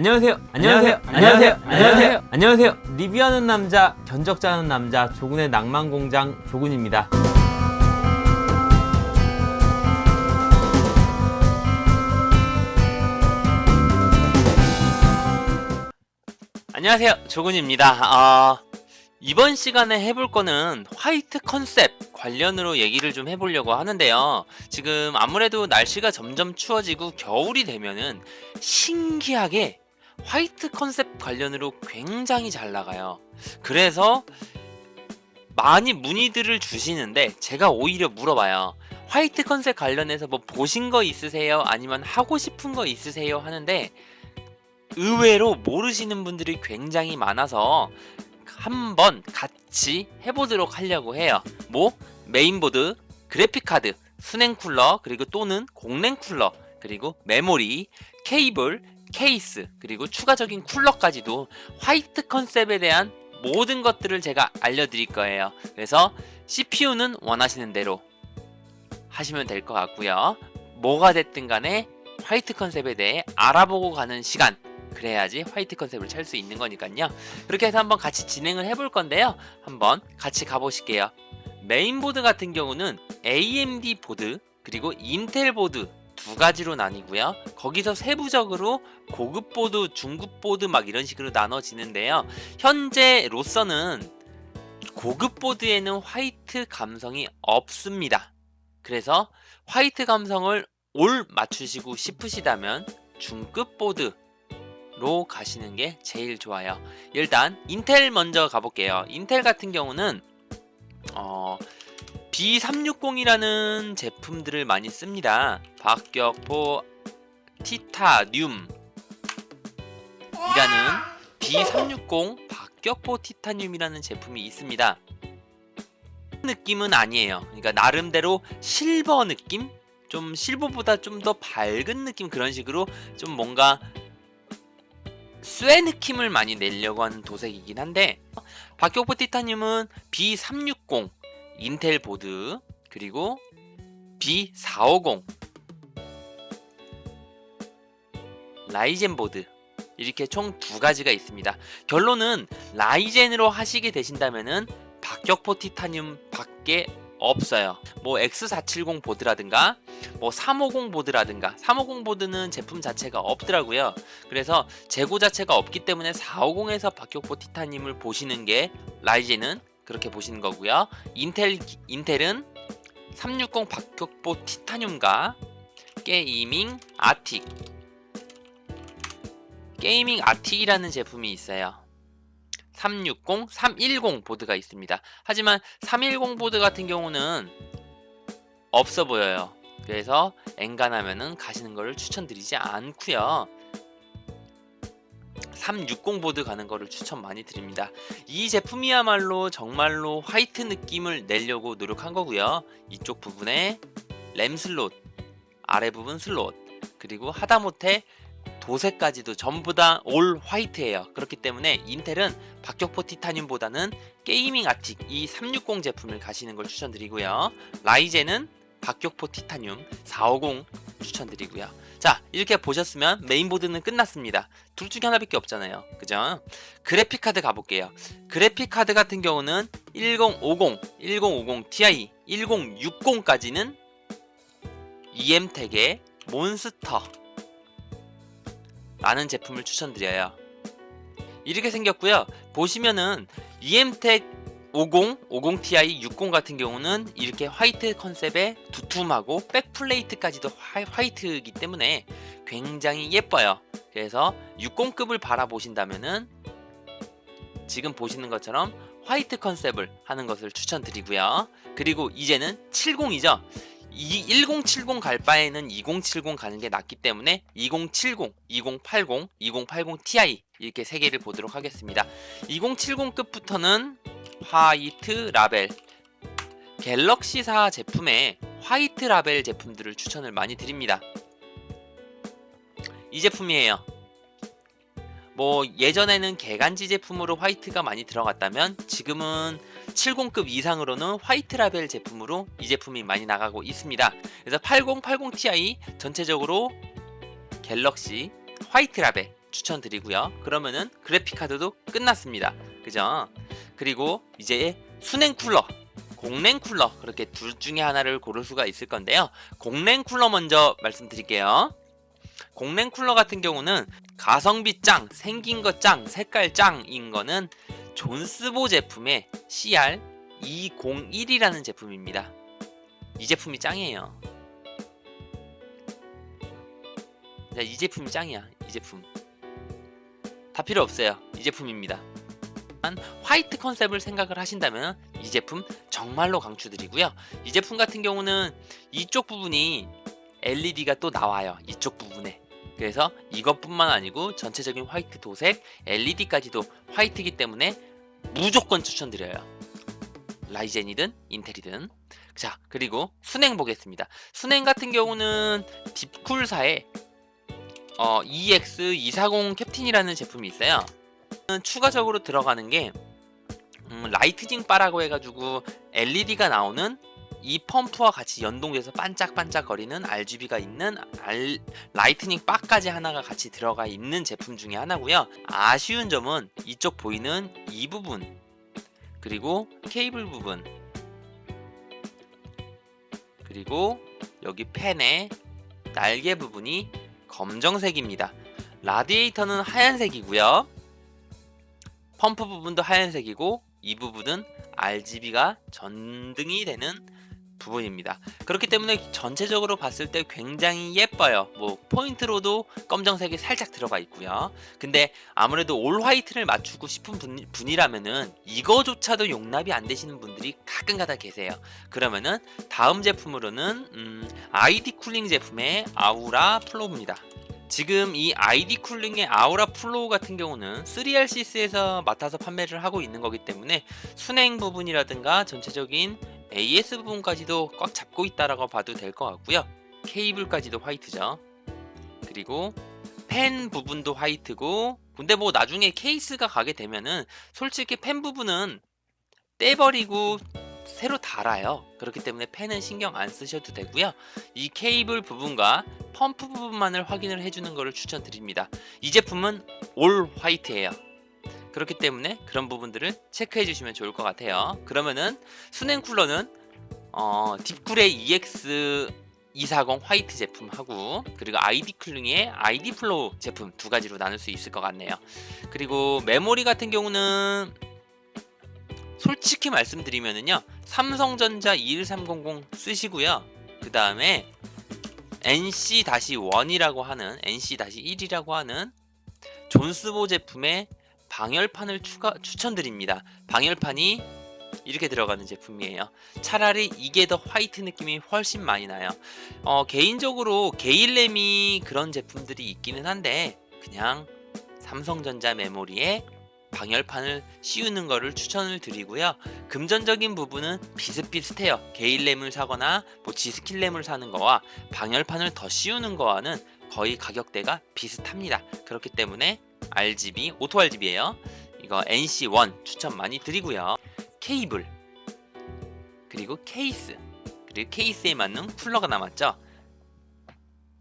안녕하세요. 안녕하세요. 안녕하세요. 안녕하세요. 안녕하세요. 리뷰하는 남자, 견적자는 남자, 조군의 낭만 공장 조군입니다. 안녕하세요. 조군입니다. 어, 이번 시간에 해볼 거는 화이트 컨셉 관련으로 얘기를 좀 해보려고 하는데요. 지금 아무래도 날씨가 점점 추워지고 겨울이 되면은 신기하게 화이트 컨셉 관련으로 굉장히 잘 나가요. 그래서 많이 문의들을 주시는데 제가 오히려 물어봐요. 화이트 컨셉 관련해서 뭐 보신 거 있으세요? 아니면 하고 싶은 거 있으세요? 하는데 의외로 모르시는 분들이 굉장히 많아서 한번 같이 해보도록 하려고 해요. 뭐 메인보드, 그래픽 카드, 순행 쿨러, 그리고 또는 공랭 쿨러, 그리고 메모리, 케이블, 케이스, 그리고 추가적인 쿨러까지도 화이트 컨셉에 대한 모든 것들을 제가 알려드릴 거예요. 그래서 CPU는 원하시는 대로 하시면 될 것 같고요. 뭐가 됐든 간에 화이트 컨셉에 대해 알아보고 가는 시간. 그래야지 화이트 컨셉을 찰 수 있는 거니까요. 그렇게 해서 한번 같이 진행을 해볼 건데요. 한번 같이 가보실게요. 메인보드 같은 경우는 AMD 보드 그리고 인텔 보드 두 가지로 나뉘고요. 거기서 세부적으로 고급 보드, 중급 보드 막 이런 식으로 나눠지는데요. 현재 로서는 고급 보드에는 화이트 감성이 없습니다. 그래서 화이트 감성을 올 맞추시고 싶으시다면 중급 보드 로 가시는 게 제일 좋아요. 일단 인텔 먼저 가볼게요. 인텔 같은 경우는 어, B360이라는 제품들을 많이 씁니다. 박격포 티타늄 이라는 B360 박격포 티타늄이라는 제품이 있습니다. 느낌은 아니에요. 그러니까 나름대로 실버 느낌? 좀 실버보다 좀 더 밝은 느낌 그런 식으로 좀 뭔가 쇠 느낌을 많이 내려고 하는 도색이긴 한데 박격포 티타늄은 B360 인텔 보드 그리고 B450 라이젠 보드 이렇게 총 두 가지가 있습니다. 결론은 라이젠으로 하시게 되신다면은 박격포 티타늄 밖에 없어요. 뭐 X470 보드라든가 뭐 350 보드라든가 350 보드는 제품 자체가 없더라고요. 그래서 재고 자체가 없기 때문에 450에서 박격포 티타늄을 보시는 게 라이젠은 그렇게 보시는 거고요. 인텔 인텔은 360 박격포 티타늄과 게이밍 아틱 게이밍 아틱이라는 제품이 있어요. 360, 310 보드가 있습니다. 하지만 310 보드 같은 경우는 없어 보여요. 그래서 엔간하면은 가시는 거를 추천드리지 않고요. 360 보드 가는 거를 추천 많이 드립니다. 이 제품이야말로 정말로 화이트 느낌을 내려고 노력한 거고요. 이쪽 부분에 램 슬롯, 아래 부분 슬롯, 그리고 하다못해 도색까지도 전부 다 올 화이트예요. 그렇기 때문에 인텔은 박격포 티타늄보다는 게이밍 아틱 이 360 제품을 가시는 걸 추천드리고요. 라이젠은 박격포 티타늄 450 추천드리고요. 자 이렇게 보셨으면 메인보드는 끝났습니다. 둘 중에 하나밖에 없잖아요. 그죠? 그래픽 카드 가볼게요. 그래픽 카드 같은 경우는 1050, 1050 Ti, 1060까지는 EM텍의 몬스터 라는 제품을 추천드려요. 이렇게 생겼고요. 보시면은 EM텍 50, 50ti, 60 같은 경우는 이렇게 화이트 컨셉에 두툼하고 백플레이트까지도 화 이트이기 때문에 굉장히 예뻐요. 그래서 60급을 바라보신다면은 지금 보시는 것처럼 화이트 컨셉을 하는 것을 추천드리고요. 그리고 이제는 70이죠. 이 1070 갈 바에는 2070 가는 게 낫기 때문에 2070, 2080, 2080 Ti 이렇게 세 개를 보도록 하겠습니다. 2070급부터는 화이트 라벨 갤럭시사 제품의 화이트 라벨 제품들을 추천을 많이 드립니다. 이 제품이에요. 뭐 예전에는 개간지 제품으로 화이트가 많이 들어갔다면 지금은 70급 이상으로는 화이트 라벨 제품으로 이 제품이 많이 나가고 있습니다. 그래서 8080 Ti 전체적으로 갤럭시 화이트 라벨 추천드리고요. 그러면은 그래픽 카드도 끝났습니다. 그죠? 그리고 이제 수냉 쿨러, 공랭 쿨러 그렇게 둘 중에 하나를 고를 수가 있을 건데요. 공랭 쿨러 먼저 말씀드릴게요. 공랭 쿨러 같은 경우는 가성비 짱, 생긴 거 짱, 색깔 짱인 거는 존스보 제품의 CR201이라는 제품입니다. 이 제품이 짱이에요. 자, 이 제품이 짱이야. 이 제품. 다 필요 없어요. 이 제품입니다. 한 화이트 컨셉을 생각을 하신다면 이 제품 정말로 강추드리고요. 이 제품 같은 경우는 이쪽 부분이 LED가 또 나와요. 이쪽 부분에. 그래서 이것뿐만 아니고 전체적인 화이트 도색, LED까지도 화이트이기 때문에 무조건 추천드려요. 라이젠이든 인텔이든. 자, 그리고 순행 보겠습니다. 순행 같은 경우는 딥쿨사의 어, EX240 캡틴이라는 제품이 있어요. 추가적으로 들어가는 게 음, 라이트닝 바라고 해가지고 LED가 나오는 이 펌프와 같이 연동돼서 반짝반짝거리는 RGB가 있는 알, 라이트닝 바까지 하나가 같이 들어가 있는 제품 중에 하나고요. 아쉬운 점은 이쪽 보이는 이 부분 그리고 케이블 부분 그리고 여기 팬의 날개 부분이 검정색입니다. 라디에이터는 하얀색이고요. 펌프 부분도 하얀색이고 이 부분은 RGB가 전등이 되는 부분입니다. 그렇기 때문에 전체적으로 봤을 때 굉장히 예뻐요. 뭐 포인트로도 검정색이 살짝 들어가 있고요. 근데 아무래도 올 화이트를 맞추고 싶은 분, 분이라면은 이거조차도 용납이 안 되시는 분들이 가끔가다 계세요. 그러면은 다음 제품으로는 음, 아이디 쿨링 제품의 아우라 플로우입니다. 지금 이 아이디 쿨링의 아우라 플로우 같은 경우는 3RCS에서 맡아서 판매를 하고 있는 거기 때문에 순행 부분이라든가 전체적인 AS 부분까지도 꽉 잡고 있다라고 봐도 될 것 같고요. 케이블까지도 화이트죠. 그리고 펜 부분도 화이트고 근데 뭐 나중에 케이스가 가게 되면은 솔직히 펜 부분은 떼버리고 새로 달아요. 그렇기 때문에 펜은 신경 안 쓰셔도 되고요. 이 케이블 부분과 펌프 부분만을 확인을 해주는 것을 추천드립니다. 이 제품은 올 화이트예요. 그렇기 때문에 그런 부분들을 체크해 주시면 좋을 것 같아요. 그러면은 순행 쿨러는 어, 딥쿨의 EX 240 화이트 제품하고 그리고 아이디 쿨링의 아이디 플로우 제품 두 가지로 나눌 수 있을 것 같네요. 그리고 메모리 같은 경우는 솔직히 말씀드리면은요 삼성전자 21300 쓰시고요. 그 다음에 NC-1이라고 하는 NC-1이라고 하는 존스보 제품의 방열판을 추가, 추천드립니다. 방열판이 이렇게 들어가는 제품이에요. 차라리 이게 더 화이트 느낌이 훨씬 많이 나요. 어, 개인적으로 게일램이 그런 제품들이 있기는 한데 그냥 삼성전자 메모리에 방열판을 씌우는 거를 추천을 드리고요. 금전적인 부분은 비슷비슷해요. 게일램을 사거나 뭐 지스킬램을 사는 거와 방열판을 더 씌우는 거와는 거의 가격대가 비슷합니다. 그렇기 때문에 RGB, 오토 RGB예요. 이거 NC1 추천 많이 드리고요. 케이블 그리고 케이스 그리고 케이스에 맞는 쿨러가 남았죠.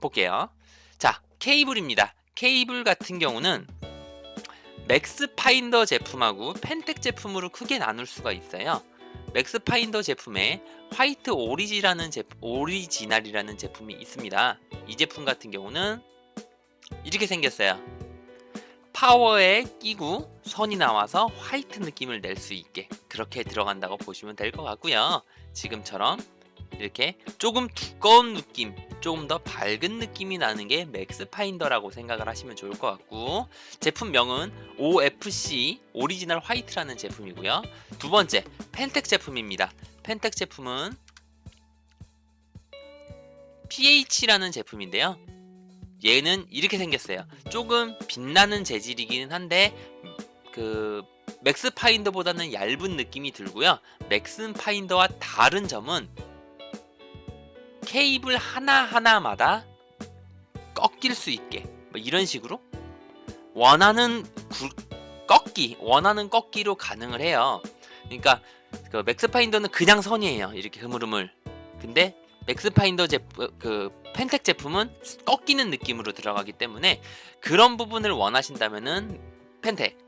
볼게요. 자, 케이블입니다. 케이블 같은 경우는 맥스 파인더 제품하고 펜텍 제품으로 크게 나눌 수가 있어요. 맥스 파인더 제품에 화이트 오리지라는 제품, 오리지널이라는 제품이 있습니다. 이 제품 같은 경우는 이렇게 생겼어요. 파워에 끼고 선이 나와서 화이트 느낌을 낼 수 있게 그렇게 들어간다고 보시면 될 것 같고요. 지금처럼 이렇게 조금 두꺼운 느낌, 조금 더 밝은 느낌이 나는 게 맥스 파인더라고 생각을 하시면 좋을 것 같고 제품명은 OFC 오리지널 화이트라는 제품이고요. 두 번째 펜텍 제품입니다. 펜텍 제품은 PH라는 제품인데요. 얘는 이렇게 생겼어요. 조금 빛나는 재질이기는 한데 그 맥스 파인더보다는 얇은 느낌이 들고요. 맥스 파인더와 다른 점은 케이블 하나하나마다 꺾일 수 있게 뭐 이런 식으로 원하는 구, 꺾기 원하는 꺾기로 가능을 해요. 그러니까 그 맥스 파인더는 그냥 선이에요. 이렇게 흐물흐물. 근데 맥스파인더 제품 그 펜텍 제품은 꺾이는 느낌으로 들어가기 때문에 그런 부분을 원하신다면은 펜텍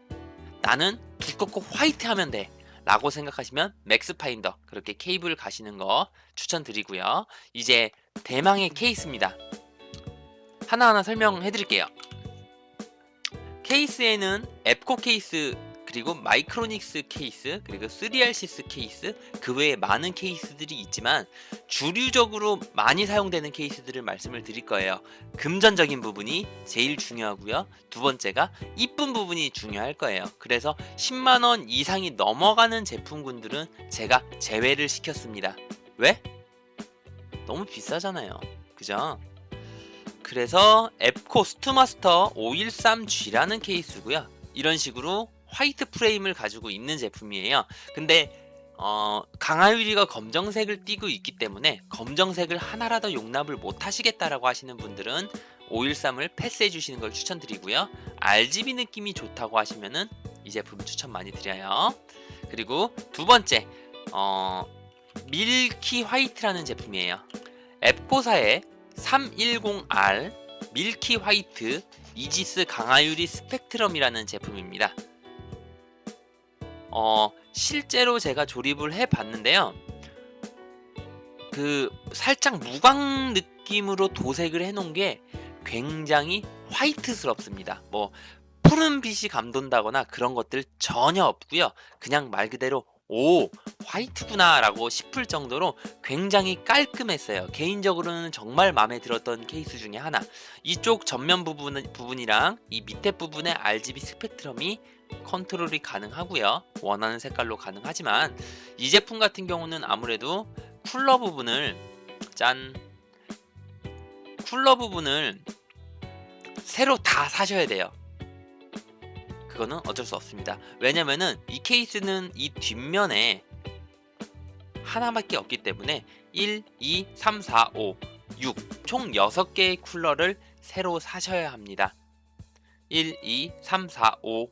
나는 두껍고 화이트하면 돼 라고 생각하시면 맥스파인더 그렇게 케이블 가시는 거 추천드리고요. 이제 대망의 케이스입니다. 하나하나 설명해 드릴게요. 케이스에는 앱코 케이스 그리고 마이크로닉스 케이스 그리고 3RCS 케이스 그 외에 많은 케이스들이 있지만 주류적으로 많이 사용되는 케이스들을 말씀을 드릴 거예요. 금전적인 부분이 제일 중요하고요. 두 번째가 이쁜 부분이 중요할 거예요. 그래서 10만 원 이상이 넘어가는 제품군들은 제가 제외를 시켰습니다. 왜? 너무 비싸잖아요. 그죠? 그래서 앱코 스투마스터 513G라는 케이스고요. 이런 식으로 화이트 프레임을 가지고 있는 제품이에요. 근데 어, 강하유리가 검정색을 띠고 있기 때문에 검정색을 하나라도 용납을 못 하시겠다라고 하시는 분들은 513을 패스해 주시는 걸 추천드리고요. RGB 느낌이 좋다고 하시면은 이 제품 추천 많이 드려요. 그리고 두 번째 어, 밀키 화이트라는 제품이에요. 앱코사의 310R 밀키 화이트 이지스 강하유리 스펙트럼이라는 제품입니다. 어, 실제로 제가 조립을 해 봤는데요. 그 살짝 무광 느낌으로 도색을 해 놓은 게 굉장히 화이트스럽습니다. 뭐 푸른 빛이 감돈다거나 그런 것들 전혀 없고요. 그냥 말 그대로 오 화이트구나라고 싶을 정도로 굉장히 깔끔했어요. 개인적으로는 정말 마음에 들었던 케이스 중에 하나. 이쪽 전면 부분 부분이랑 이 밑에 부분의 RGB 스펙트럼이 컨트롤이 가능하고요. 원하는 색깔로 가능하지만 이 제품 같은 경우는 아무래도 쿨러 부분을 짠 쿨러 부분을 새로 다 사셔야 돼요. 그거는 어쩔 수 없습니다. 왜냐면은 이 케이스는 이 뒷면에 하나밖에 없기 때문에 1, 2, 3, 4, 5, 6, 총 6개의 쿨러를 새로 사셔야 합니다. 1, 2, 3, 4, 5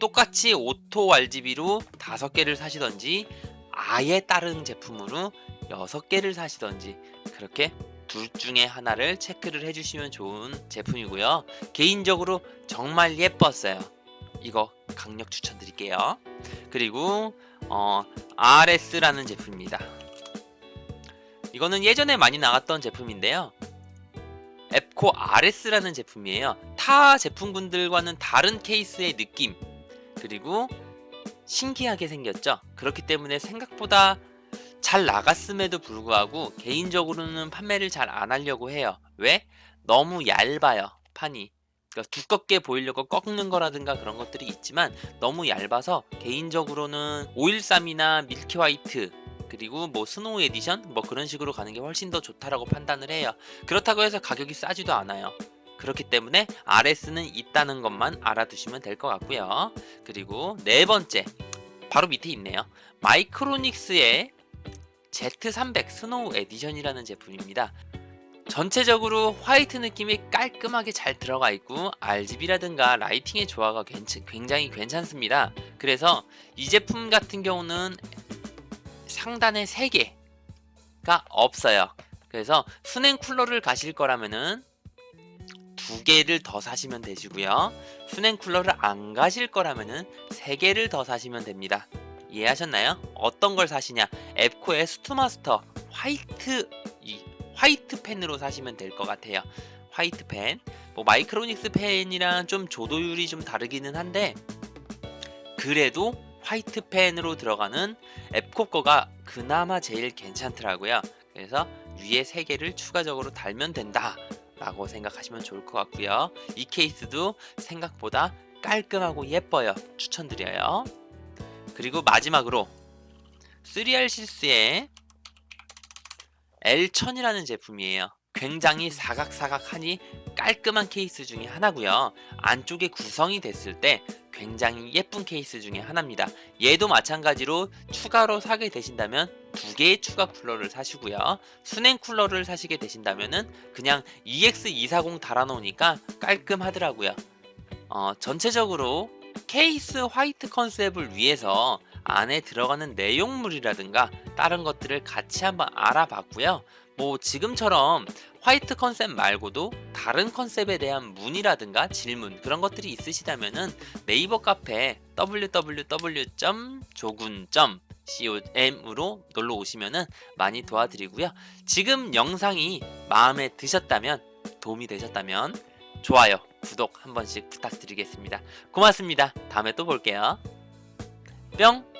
똑같이 오토 RGB로 5개를 사시던지 아예 다른 제품으로 6개를 사시던지 그렇게 둘 중에 하나를 체크를 해주시면 좋은 제품이고요. 개인적으로 정말 예뻤어요. 이거 강력 추천드릴게요. 그리고 어, RS라는 제품입니다. 이거는 예전에 많이 나갔던 제품인데요. 앱코 RS라는 제품이에요. 타 제품군들과는 다른 케이스의 느낌 그리고 신기하게 생겼죠. 그렇기 때문에 생각보다 잘 나갔음에도 불구하고 개인적으로는 판매를 잘 안 하려고 해요. 왜? 너무 얇아요. 판이. 그러니까 두껍게 보이려고 꺾는 거라든가 그런 것들이 있지만 너무 얇아서 개인적으로는 513이나 밀키 화이트 그리고 뭐 스노우 에디션 뭐 그런 식으로 가는 게 훨씬 더 좋다라고 판단을 해요. 그렇다고 해서 가격이 싸지도 않아요. 그렇기 때문에 RS는 있다는 것만 알아두시면 될 것 같고요. 그리고 네 번째 바로 밑에 있네요. 마이크로닉스의 Z300 스노우 에디션이라는 제품입니다. 전체적으로 화이트 느낌이 깔끔하게 잘 들어가 있고 RGB라든가 라이팅의 조화가 괜찮- 굉장히 괜찮습니다. 그래서 이 제품 같은 경우는 상단에 3개가 없어요. 그래서 순행 쿨러를 가실 거라면은 두 개를 더 사시면 되시고요. 순행 쿨러를 안 가실 거라면은 세 개를 더 사시면 됩니다. 이해하셨나요? 어떤 걸 사시냐? 앱코의 스투마스터 화이트 이 화이트 펜으로 사시면 될 것 같아요. 화이트 펜. 뭐 마이크로닉스 펜이랑 좀 조도율이 좀 다르기는 한데 그래도 화이트 펜으로 들어가는 앱코 거가 그나마 제일 괜찮더라고요. 그래서 위에 세 개를 추가적으로 달면 된다. 라고 생각하시면 좋을 것 같고요. 이 케이스도 생각보다 깔끔하고 예뻐요. 추천드려요. 그리고 마지막으로 3R 실스의 L1000이라는 제품이에요. 굉장히 사각사각하니 깔끔한 케이스 중에 하나고요. 안쪽에 구성이 됐을 때 굉장히 예쁜 케이스 중에 하나입니다. 얘도 마찬가지로 추가로 사게 되신다면 두 개의 추가 쿨러를 사시고요. 순행 쿨러를 사시게 되신다면은 그냥 EX240 달아놓으니까 깔끔하더라고요. 어, 전체적으로 케이스 화이트 컨셉을 위해서 안에 들어가는 내용물이라든가 다른 것들을 같이 한번 알아봤고요. 뭐 지금처럼 화이트 컨셉 말고도 다른 컨셉에 대한 문의라든가 질문 그런 것들이 있으시다면은 네이버 카페 www.jogun.com으로 놀러 오시면은 많이 도와드리고요. 지금 영상이 마음에 드셨다면 도움이 되셨다면 좋아요, 구독 한 번씩 부탁드리겠습니다. 고맙습니다. 다음에 또 볼게요. 뿅!